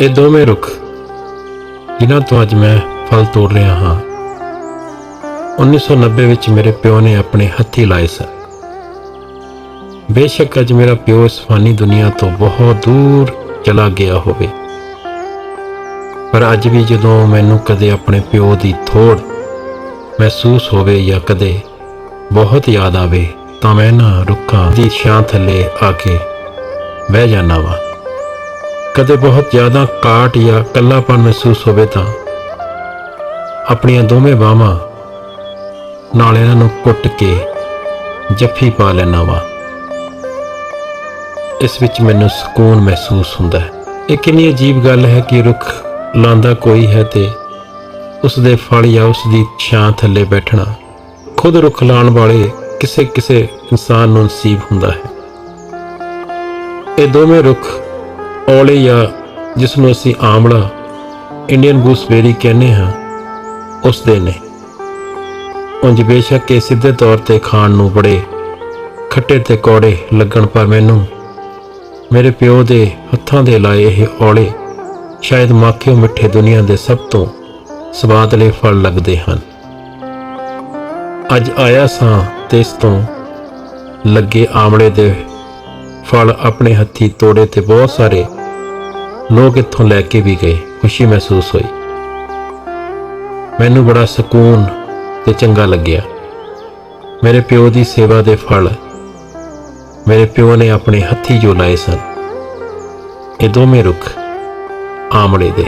ਇਹ ਦੋਵੇਂ ਰੁੱਖ ਜਿਨ੍ਹਾਂ ਤੋਂ ਅੱਜ ਮੈਂ ਫਲ ਤੋੜ ਰਿਹਾ ਹਾਂ 1990 ਵਿੱਚ ਮੇਰੇ ਪਿਓ ਨੇ ਆਪਣੇ ਹੱਥੀ ਲਾਏ ਸਨ। ਬੇਸ਼ੱਕ ਅੱਜ ਮੇਰਾ ਪਿਓ ਇਸ ਫਾਨੀ ਦੁਨੀਆ ਤੋਂ ਬਹੁਤ ਦੂਰ ਚਲਾ ਗਿਆ ਹੋਵੇ। ਪਰ ਅੱਜ ਵੀ ਜਦੋਂ ਮੈਨੂੰ ਕਦੇ ਆਪਣੇ ਪਿਓ ਦੀ ਥੋੜ ਮਹਿਸੂਸ ਹੋਵੇ ਜਾਂ ਕਦੇ ਬਹੁਤ ਯਾਦ ਆਵੇ, ਤਾਂ ਮੈਂ ਨਾ ਰੁੱਖਾਂ ਦੀ ਛਾਂ ਥੱਲੇ ਆ ਕੇ ਬਹਿ ਜਾਣਾ ਵਾਂ। ਕਦੇ ਬਹੁਤ ਜ਼ਿਆਦਾ ਕਾਟ ਜਾਂ ਇਕੱਲਾਪਨ ਮਹਿਸੂਸ ਹੋਵੇ ਤਾਂ ਆਪਣੀਆਂ ਦੋਵੇਂ ਬਾਹਾਂ ਨਾਲ ਇਹਨਾਂ ਨੂੰ ਕੁੱਟ ਕੇ ਜੱਫੀ ਪਾ ਲੈਣਾ ਵਾ। ਇਸ ਵਿੱਚ ਮੈਨੂੰ ਸਕੂਨ ਮਹਿਸੂਸ ਹੁੰਦਾ ਹੈ। ਇਹ ਕਿੰਨੀ ਅਜੀਬ ਗੱਲ ਹੈ ਕਿ ਰੁੱਖ ਲਾਂਦਾ ਕੋਈ ਹੈ ਤੇ ਉਸ ਦੇ ਫਲ ਜਾਂ ਉਸ ਦੀ ਛਾਂ ਥੱਲੇ ਬੈਠਣਾ ਖੁਦ ਰੁੱਖ ਲਾਉਣ ਵਾਲੇ ਕਿਸੇ ਕਿਸੇ ਇਨਸਾਨ ਨੂੰ ਨਸੀਬ ਹੁੰਦਾ ਹੈ। ਇਹ ਦੋਵੇਂ ਰੁੱਖ ਔਲੇ ਜਾਂ ਜਿਸ ਨੂੰ ਅਸੀਂ ਆਮਲਾ ਇੰਡੀਅਨ ਗੂਸਬੇਰੀ ਕਹਿੰਦੇ ਹਾਂ ਉਸ ਦੇ ਨੇ। ਉਂਝ ਬੇਸ਼ੱਕ ਇਹ ਸਿੱਧੇ ਤੌਰ ਤੇ ਖਾਣ ਨੂੰ ਬੜੇ ਖੱਟੇ ਤੇ ਕੌੜੇ ਲੱਗਣ, ਪਰ ਮੈਨੂੰ ਮੇਰੇ ਪਿਓ ਦੇ ਹੱਥਾਂ ਦੇ ਲਾਏ ਇਹ ਔਲੇ ਸ਼ਾਇਦ ਮਾਖਿਓ ਮਿੱਠੇ ਦੁਨੀਆ ਦੇ ਸਭ ਤੋਂ ਸਵਾਦਲੇ ਫਲ ਲੱਗਦੇ ਹਨ। ਅੱਜ ਆਇਆ ਸਾਂ ਤੇ ਇਸ ਤੋਂ ਲੱਗੇ ਆਮਲੇ ਦੇ ਫਲ ਆਪਣੇ ਹੱਥੀ ਤੋੜੇ ਤੇ ਬਹੁਤ ਸਾਰੇ ਲੋਕ ਇੱਥੋਂ ਲੈ ਕੇ ਵੀ ਗਏ। ਖੁਸ਼ੀ ਮਹਿਸੂਸ ਹੋਈ। ਮੈਨੂੰ ਬੜਾ ਸਕੂਨ ਤੇ ਚੰਗਾ ਲੱਗਿਆ। ਮੇਰੇ ਪਿਓ ਦੀ ਸੇਵਾ ਦੇ ਫਲ ਮੇਰੇ ਪਿਓ ਨੇ ਆਪਣੇ ਹੱਥੀ ਜੋ ਲਾਏ ਸਨ। ਇਹ ਦੋਵੇਂ ਰੁੱਖ ਆਮਲੇ ਦੇ।